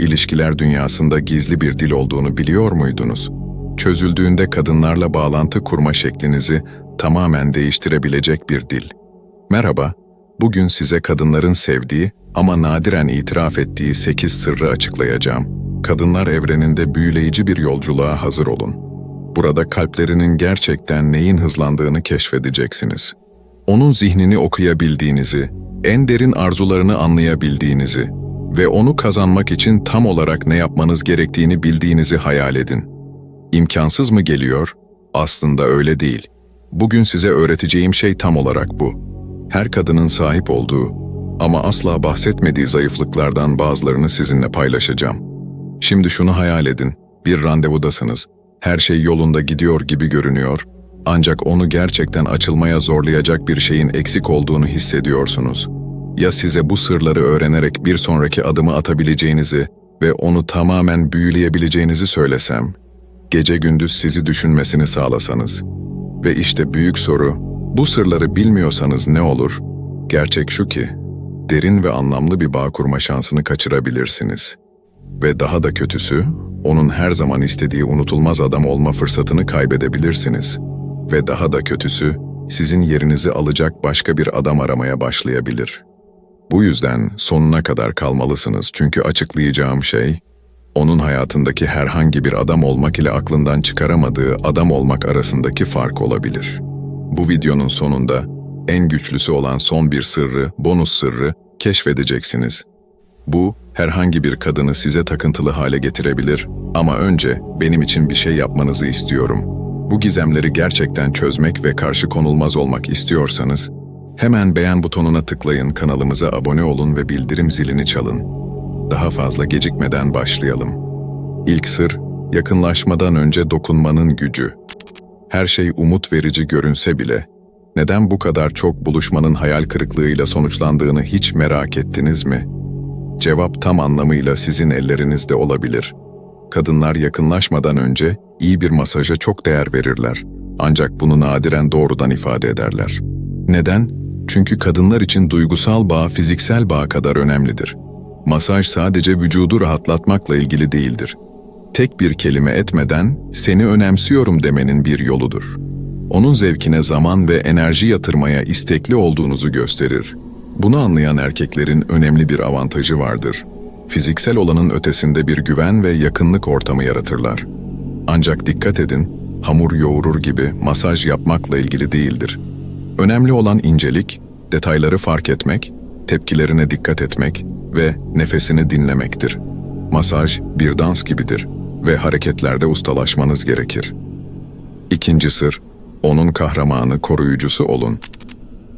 ilişkiler dünyasında gizli bir dil olduğunu biliyor muydunuz? Çözüldüğünde kadınlarla bağlantı kurma şeklinizi tamamen değiştirebilecek bir dil. Merhaba, bugün size kadınların sevdiği ama nadiren itiraf ettiği 8 sırrı açıklayacağım. Kadınlar evreninde büyüleyici bir yolculuğa hazır olun. Burada kalplerinin gerçekten neyin hızlandığını keşfedeceksiniz. Onun zihnini okuyabildiğinizi, en derin arzularını anlayabildiğinizi ve onu kazanmak için tam olarak ne yapmanız gerektiğini bildiğinizi hayal edin. İmkansız mı geliyor? Aslında öyle değil. Bugün size öğreteceğim şey tam olarak bu. Her kadının sahip olduğu ama asla bahsetmediği zayıflıklardan bazılarını sizinle paylaşacağım. Şimdi şunu hayal edin. Bir randevudasınız. Her şey yolunda gidiyor gibi görünüyor. Ancak onu gerçekten açılmaya zorlayacak bir şeyin eksik olduğunu hissediyorsunuz. Ya size bu sırları öğrenerek bir sonraki adımı atabileceğinizi ve onu tamamen büyüleyebileceğinizi söylesem, gece gündüz sizi düşünmesini sağlasanız. Ve işte büyük soru, bu sırları bilmiyorsanız ne olur? Gerçek şu ki, derin ve anlamlı bir bağ kurma şansını kaçırabilirsiniz. Ve daha da kötüsü, onun her zaman istediği unutulmaz adam olma fırsatını kaybedebilirsiniz. Ve daha da kötüsü, sizin yerinizi alacak başka bir adam aramaya başlayabilir. Bu yüzden sonuna kadar kalmalısınız çünkü açıklayacağım şey, onun hayatındaki herhangi bir adam olmak ile aklından çıkaramadığı adam olmak arasındaki fark olabilir. Bu videonun sonunda en güçlüsü olan son bir sırrı, bonus sırrı keşfedeceksiniz. Bu, herhangi bir kadını size takıntılı hale getirebilir ama önce benim için bir şey yapmanızı istiyorum. Bu gizemleri gerçekten çözmek ve karşı konulmaz olmak istiyorsanız, hemen beğen butonuna tıklayın, kanalımıza abone olun ve bildirim zilini çalın. Daha fazla gecikmeden başlayalım. İlk sır, yakınlaşmadan önce dokunmanın gücü. Her şey umut verici görünse bile, neden bu kadar çok buluşmanın hayal kırıklığıyla sonuçlandığını hiç merak ettiniz mi? Cevap tam anlamıyla sizin ellerinizde olabilir. Kadınlar yakınlaşmadan önce iyi bir masaja çok değer verirler. Ancak bunu nadiren doğrudan ifade ederler. Neden? Çünkü kadınlar için duygusal bağ fiziksel bağ kadar önemlidir. Masaj sadece vücudu rahatlatmakla ilgili değildir. Tek bir kelime etmeden seni önemsiyorum demenin bir yoludur. Onun zevkine zaman ve enerji yatırmaya istekli olduğunuzu gösterir. Bunu anlayan erkeklerin önemli bir avantajı vardır. Fiziksel olanın ötesinde bir güven ve yakınlık ortamı yaratırlar. Ancak dikkat edin, hamur yoğurur gibi masaj yapmakla ilgili değildir. Önemli olan incelik, detayları fark etmek, tepkilerine dikkat etmek ve nefesini dinlemektir. Masaj bir dans gibidir ve hareketlerde ustalaşmanız gerekir. İkinci sır, onun kahramanı, koruyucusu olun.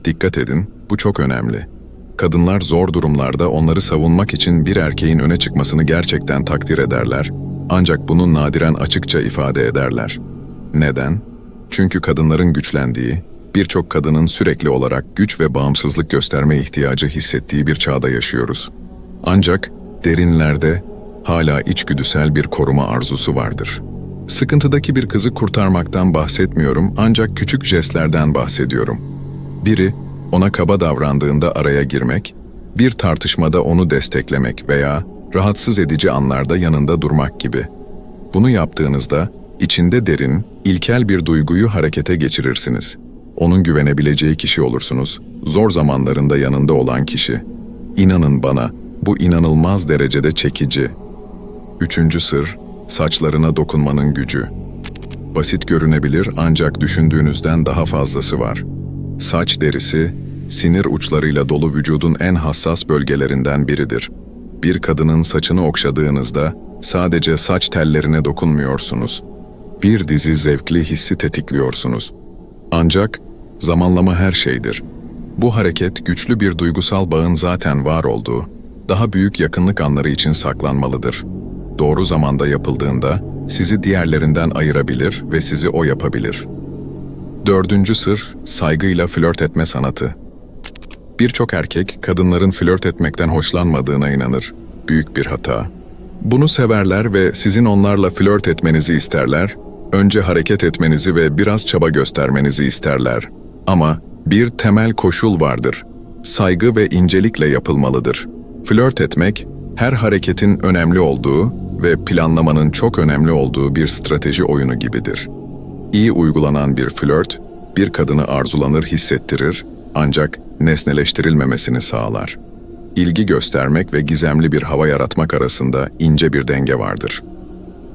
Dikkat edin, bu çok önemli. Kadınlar zor durumlarda onları savunmak için bir erkeğin öne çıkmasını gerçekten takdir ederler. Ancak bunu nadiren açıkça ifade ederler. Neden? Çünkü kadınların güçlendiği, birçok kadının sürekli olarak güç ve bağımsızlık gösterme ihtiyacı hissettiği bir çağda yaşıyoruz. Ancak derinlerde hala içgüdüsel bir koruma arzusu vardır. Sıkıntıdaki bir kızı kurtarmaktan bahsetmiyorum ancak küçük jestlerden bahsediyorum. Biri, ona kaba davrandığında araya girmek, bir tartışmada onu desteklemek veya rahatsız edici anlarda yanında durmak gibi. Bunu yaptığınızda içinde derin, ilkel bir duyguyu harekete geçirirsiniz. Onun güvenebileceği kişi olursunuz. Zor zamanlarında yanında olan kişi. İnanın bana, bu inanılmaz derecede çekici. Üçüncü sır, saçlarına dokunmanın gücü. Basit görünebilir ancak düşündüğünüzden daha fazlası var. Saç derisi, sinir uçlarıyla dolu vücudun en hassas bölgelerinden biridir. Bir kadının saçını okşadığınızda sadece saç tellerine dokunmuyorsunuz. Bir dizi zevkli hissi tetikliyorsunuz. Ancak zamanlama her şeydir. Bu hareket güçlü bir duygusal bağın zaten var olduğu, daha büyük yakınlık anları için saklanmalıdır. Doğru zamanda yapıldığında sizi diğerlerinden ayırabilir ve sizi o yapabilir. Dördüncü sır, saygıyla flört etme sanatı. Birçok erkek kadınların flört etmekten hoşlanmadığına inanır. Büyük bir hata. Bunu severler ve sizin onlarla flört etmenizi isterler. Önce hareket etmenizi ve biraz çaba göstermenizi isterler. Ama bir temel koşul vardır. Saygı ve incelikle yapılmalıdır. Flört etmek, Her hareketin önemli olduğu ve planlamanın çok önemli olduğu bir strateji oyunu gibidir. İyi uygulanan bir flört, bir kadını arzulanır hissettirir ancak nesneleştirilmemesini sağlar. İlgi göstermek ve gizemli bir hava yaratmak arasında ince bir denge vardır.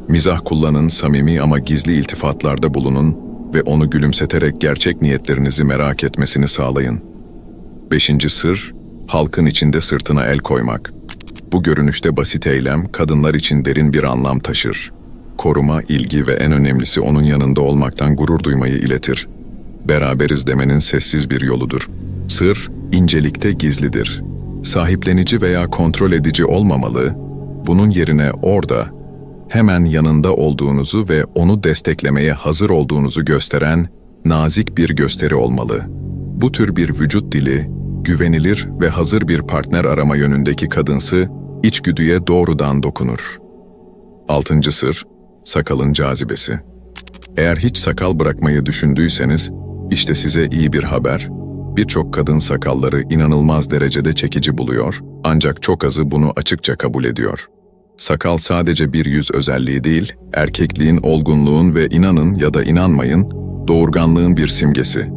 Mizah kullanın, samimi ama gizli iltifatlarda bulunun ve onu gülümseterek gerçek niyetlerinizi merak etmesini sağlayın. Beşinci sır, halkın içinde sırtına el koymak. Bu görünüşte basit eylem, kadınlar için derin bir anlam taşır. Koruma, ilgi ve en önemlisi onun yanında olmaktan gurur duymayı iletir. Beraberiz demenin sessiz bir yoludur. Sır, incelikte gizlidir. Sahiplenici veya kontrol edici olmamalı, bunun yerine orada, hemen yanında olduğunuzu ve onu desteklemeye hazır olduğunuzu gösteren nazik bir gösteri olmalı. Bu tür bir vücut dili, güvenilir ve hazır bir partner arama yönündeki kadınsı, içgüdüye doğrudan dokunur. Altıncı sır, sakalın cazibesi. Eğer hiç sakal bırakmayı düşündüyseniz, işte size iyi bir haber. Birçok kadın sakalları inanılmaz derecede çekici buluyor, ancak çok azı bunu açıkça kabul ediyor. Sakal sadece bir yüz özelliği değil, erkekliğin, olgunluğun ve inanın ya da inanmayın, doğurganlığın bir simgesi.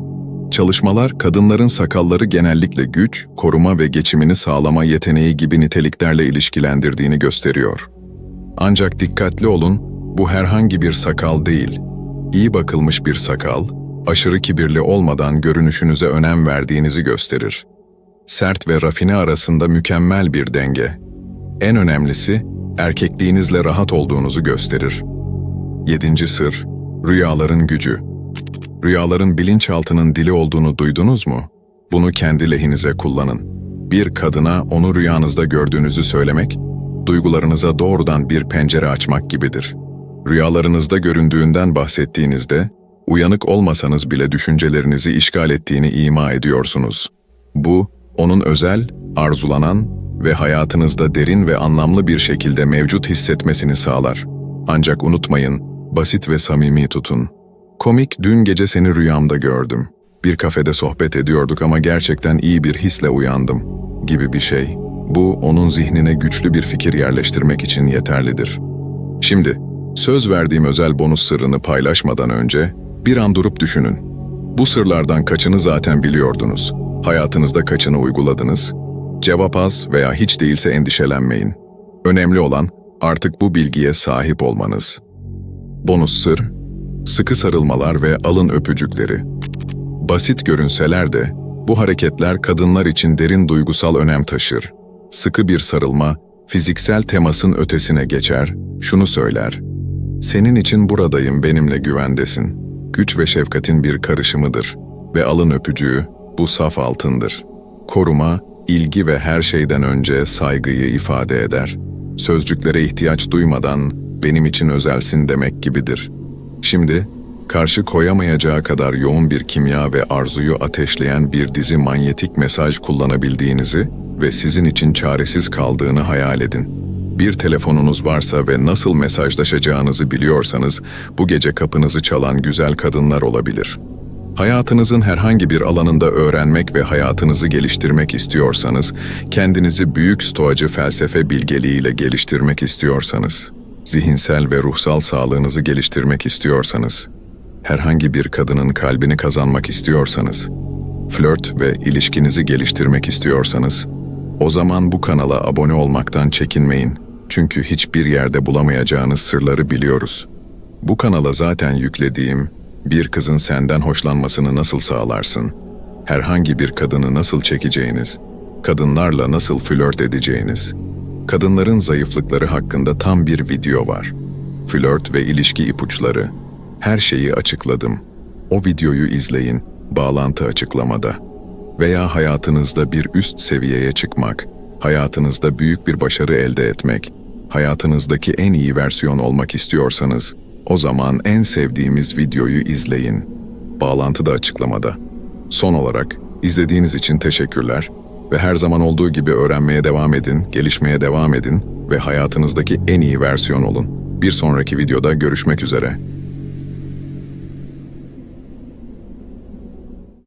Çalışmalar, kadınların sakalları genellikle güç, koruma ve geçimini sağlama yeteneği gibi niteliklerle ilişkilendirdiğini gösteriyor. Ancak dikkatli olun, bu herhangi bir sakal değil. İyi bakılmış bir sakal, aşırı kibirli olmadan görünüşünüze önem verdiğinizi gösterir. Sert ve rafine arasında mükemmel bir denge. En önemlisi, erkekliğinizle rahat olduğunuzu gösterir. Yedinci sır, rüyaların gücü. Rüyaların bilinçaltının dili olduğunu duydunuz mu? Bunu kendi lehinize kullanın. Bir kadına onu rüyanızda gördüğünüzü söylemek, duygularınıza doğrudan bir pencere açmak gibidir. Rüyalarınızda göründüğünden bahsettiğinizde, uyanık olmasanız bile düşüncelerinizi işgal ettiğini ima ediyorsunuz. Bu, onun özel, arzulanan ve hayatınızda derin ve anlamlı bir şekilde mevcut hissetmesini sağlar. Ancak unutmayın, basit ve samimi tutun. Komik, dün gece seni rüyamda gördüm. Bir kafede sohbet ediyorduk ama gerçekten iyi bir hisle uyandım gibi bir şey. Bu, onun zihnine güçlü bir fikir yerleştirmek için yeterlidir. Şimdi, söz verdiğim özel bonus sırrını paylaşmadan önce bir an durup düşünün. Bu sırlardan kaçını zaten biliyordunuz. Hayatınızda kaçını uyguladınız? Cevap az veya hiç değilse endişelenmeyin. Önemli olan artık bu bilgiye sahip olmanız. Bonus sır, sıkı sarılmalar ve alın öpücükleri. Basit görünseler de bu hareketler kadınlar için derin duygusal önem taşır. Sıkı bir sarılma, fiziksel temasın ötesine geçer, şunu söyler. Senin için buradayım, benimle güvendesin. Güç ve şefkatin bir karışımıdır ve alın öpücüğü bu saf altındır. Koruma, ilgi ve her şeyden önce saygıyı ifade eder. Sözcüklere ihtiyaç duymadan benim için özelsin demek gibidir. Şimdi karşı koyamayacağı kadar yoğun bir kimya ve arzuyu ateşleyen bir dizi manyetik mesaj kullanabildiğinizi ve sizin için çaresiz kaldığını hayal edin. Bir telefonunuz varsa ve nasıl mesajlaşacağınızı biliyorsanız bu gece kapınızı çalan güzel kadınlar olabilir. Hayatınızın herhangi bir alanında öğrenmek ve hayatınızı geliştirmek istiyorsanız, kendinizi büyük stoacı felsefe bilgeliğiyle geliştirmek istiyorsanız, zihinsel ve ruhsal sağlığınızı geliştirmek istiyorsanız, herhangi bir kadının kalbini kazanmak istiyorsanız, flört ve ilişkinizi geliştirmek istiyorsanız, o zaman bu kanala abone olmaktan çekinmeyin. Çünkü hiçbir yerde bulamayacağınız sırları biliyoruz. Bu kanala zaten yüklediğim bir kızın senden hoşlanmasını nasıl sağlarsın, herhangi bir kadını nasıl çekeceğiniz, kadınlarla nasıl flört edeceğiniz, kadınların zayıflıkları hakkında tam bir video var. Flört ve ilişki ipuçları, her şeyi açıkladım. O videoyu izleyin, bağlantı açıklamada. Veya hayatınızda bir üst seviyeye çıkmak, hayatınızda büyük bir başarı elde etmek, hayatınızdaki en iyi versiyon olmak istiyorsanız, o zaman en sevdiğimiz videoyu izleyin. Bağlantı da açıklamada. Son olarak izlediğiniz için teşekkürler ve her zaman olduğu gibi öğrenmeye devam edin, gelişmeye devam edin ve hayatınızdaki en iyi versiyon olun. Bir sonraki videoda görüşmek üzere.